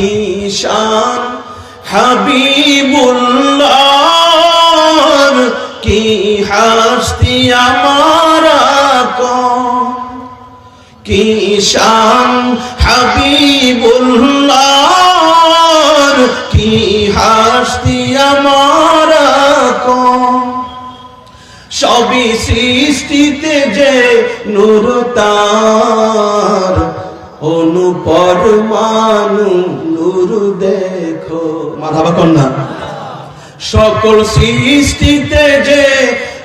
কি শান হাবিবুল্লাহ, কি হাসতি আমার কি শান, হাবিবুল্লাহ, কি হাসতি আমার সবই সৃষ্টিতে যে নূর তার, অনুপর মানু নূর দেখো। মাথাবা কন্যা। সকল সৃষ্টিতে যে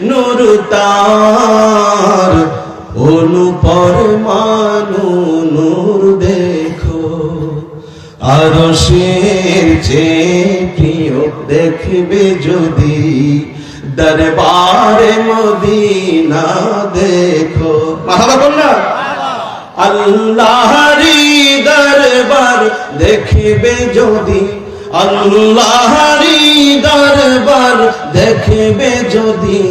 নূর তার, অনুপর মানু নূর দেখো। আরও শের যে প্রিয় দেখবে যদি দরবারে মদিনা দেখো। মাথাবা কন্যা। দরবার দেখবে যদি আল্লাহরি দরবার দেখবে যদি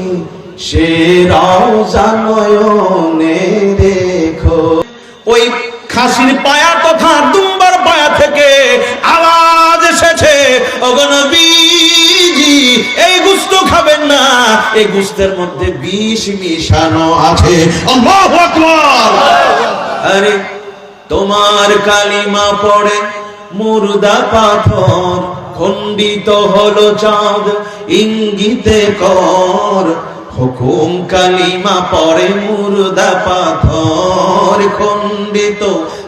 সে নয়নে দেখো। ওই খাসির পায়া তথা দুম্বার পায়া থেকে আওয়াজ এসেছে অগনবীজি এই গুস্ত খাবেন না। এই গুস্তের মধ্যে বিষ মিশানো আছে। আল্লাহু আকবার! আরে তোমার কালিমা পড়ে, মুর্দা পাথর খণ্ডিত হলো চাঁদ, ইঙ্গিতে কর, হুকুম কালিমা পড়ে, মুর্দা পাথর খণ্ডিত,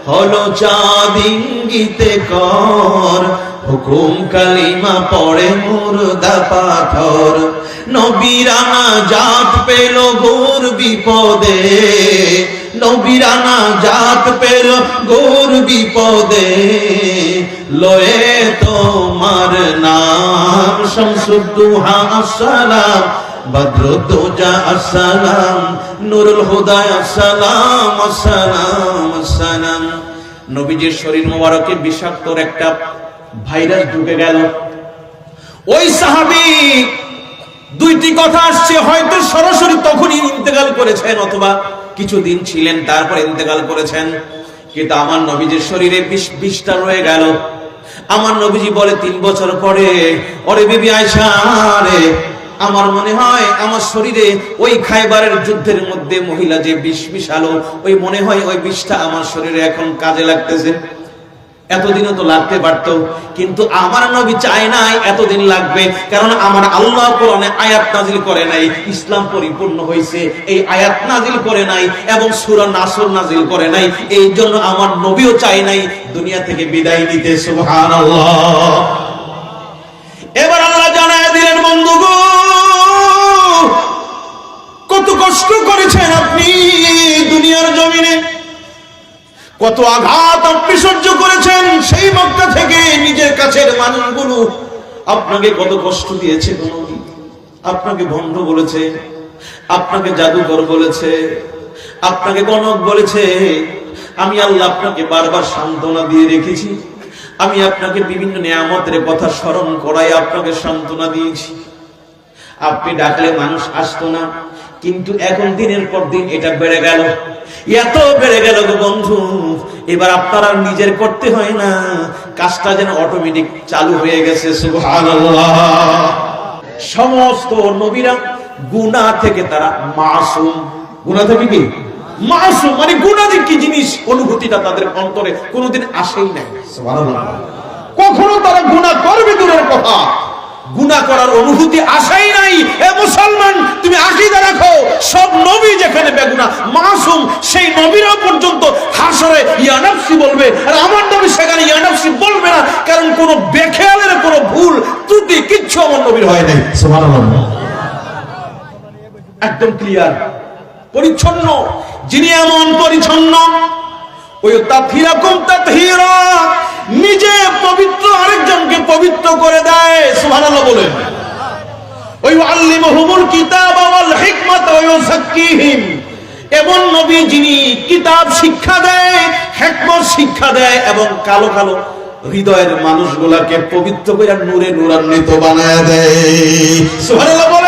হলো চাঁদ কর। হুকুম কালিমা পড়ে মুর্দা পাথর। নবীরানা জাত পেল গোর বিপদে। নবীরানা জাত পেল গোর বিপদে। লয়ে তোমার নাম, শামসুদ্দুহা, আসসালাম। বদরুদ্দোজা, আসসালাম। নুরুল হুদা, আসসালাম আসসালাম আসসালাম। নবীজির শরীর মোবারকে বিষাক্তর একটা ভাইরাস ঢুকে গেল। ওই সাহাবী দুইটি কথা আসছে, হয়তো সরাসরি তখনই ইন্তেকাল করেছেন অথবা কিছুদিন ছিলেন, তারপর ইন্তেকাল করেছেন। কিন্তু আমার নবীজির শরীরে বিষ, বিষটা রয়ে গেল। আমার নবীজি বলে, তিন বছর পরে, ওরে বিবি আয়সা রে আমার মনে হয় আমার শরীরে ওই খাইবারের যুদ্ধের মধ্যে মহিলা যে বিষ মিশালো, ওই মনে হয় ওই বিষটা আমার শরীরে এখন কাজে লাগতেছে। এতদিনও তো লাগতে পারতো, কিন্তু আমার নবী চায় নাই এতদিন লাগবে, কারণ আমার আল্লাহ কোরআনে আয়াত নাজিল করে নাই, ইসলাম পরিপূর্ণ হয়েছে এই আয়াত নাজিল করে নাই এবং সূরা নাসর নাজিল করে নাই এই জন্য আমার নবীও চায় নাই দুনিয়া থেকে বিদায় নিতে, সুবহানাল্লাহ। কত আঘাত আপনি সহ্য করেছেন সেই মক্কা থেকে নিজের কাছের মানুষগুলো। আপনাকে কত কষ্ট দিয়েছে। আপনাকে ভণ্ড বলেছে, আপনাকে জাদুকর বলেছে, আপনাকে গণক বলেছে। আমি আল্লাহ আপনাকে বারবার সান্ত্বনা দিয়ে রেখেছি। আমি আপনাকে বিভিন্ন নিয়ামতের কথা স্মরণ করাই আপনাকে সান্ত্বনা দিয়েছি। আপনি ডাকলে মানুষ আসতো না, কিন্তু এখন দিনের পর দিন এটা বেড়ে গেল। এত বেড়ে গেল গো বন্ধু। এবার আপনার আর নিজের করতে হয় না। কাজটা যেন অটোমেটিক চালু হয়ে গেছে সমস্ত নবীরা গুনাহ থেকে তারা মাসুম। গুনাহ থেকে কি? মাসুম মানে গুনাহ যে কি জিনিস? অনুভূতিটা তাদের অন্তরে কোনোদিন আসেই নাই। কখনো তারা গুনাহ করবে দূরের কথা। গুনাহ করার অনুভূতি আসাই নাই। এ মুসলমান হাসরে ইয়া নাফসি বলবে। আর আমার নবী সেখানে ইয়া নাফসি বলবে না, কারণ বেখেয়ালের ভুল, ত্রুটি কিচ্ছু আমার নবীর হয় নাই। একদম ক্লিয়ার পরিচ্ছন্ন। যিনি এমন পরিচ্ছন্ন নিজে পবিত্র আরেকজনকে পবিত্র করে দেয়। বলেন। ওই কিতাব এমন নবী যিনি কিতাব শিক্ষা দেয় হিকমত শিক্ষা দেয় এবং কালো কালো হৃদয়ের মানুষগুলাকে পবিত্র করে নূরে নূরান্বিত বানায় দেয়।